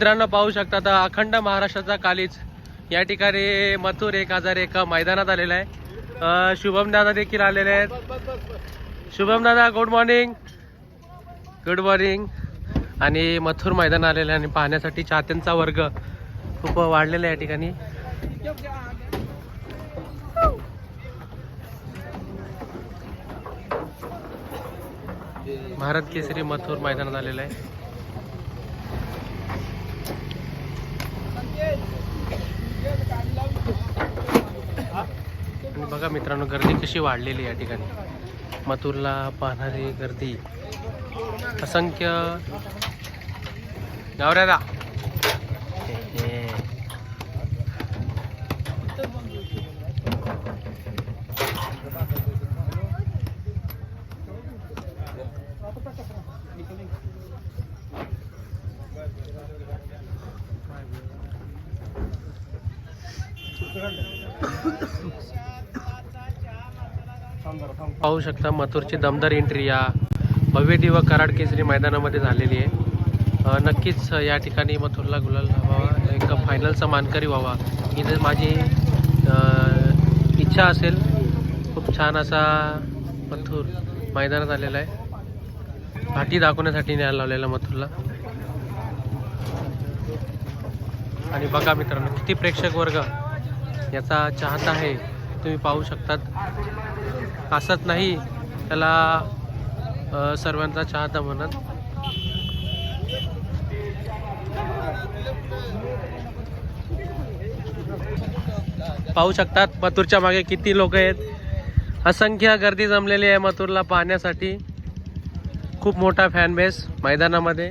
मित्रांनो पाहू शकता आता अखंड महाराष्ट्राचा कालीच. या ठिकाणी मथुर एक हजार एका मैदानात आलेला आहे. शुभम दादा देखील आलेले आहेत. शुभम दादा गुड मॉर्निंग गुड मॉर्निंग आणि मथुर मैदान आलेलं आहे आणि पाहण्यासाठी चाहत्यांचा वर्ग खूप वाढलेला आहे या ठिकाणी. भारत केसरी मथुर मैदानात आलेला आहे. बघा मित्रांनो गर्दी कशी वाढलेली या ठिकाणी. मथुरला पाहणारी गर्दी असंख्य गावऱ्यादा पाहू शकता मथुरची दमदार एंट्री या भव्य दिवा कराड केसरी मैदानामध्ये झालेली आहे. नक्कीच या ठिकाणी मथुरला गुलाल व्हावा एक फायनलचा मानकरी व्हावा. ही जर माझी इच्छा असेल. खूप छान असा मथुर मैदानात आलेला आहे. घाटी दाखवण्यासाठी न्याय लावलेला मथुरला. आणि बघा मित्रांनो किती प्रेक्षक वर्ग. याचा चाहता आहे. तुम्ही पाहू शकतात. असत नाही त्याला सर्वांचा चाहता म्हणत. पाहू शकतात मथुरच्या मागे किती लोक आहेत. असंख्य गर्दी जमलेली आहे मथुरला पाहण्यासाठी. खूप मोठा फॅन बेस मैदानामध्ये.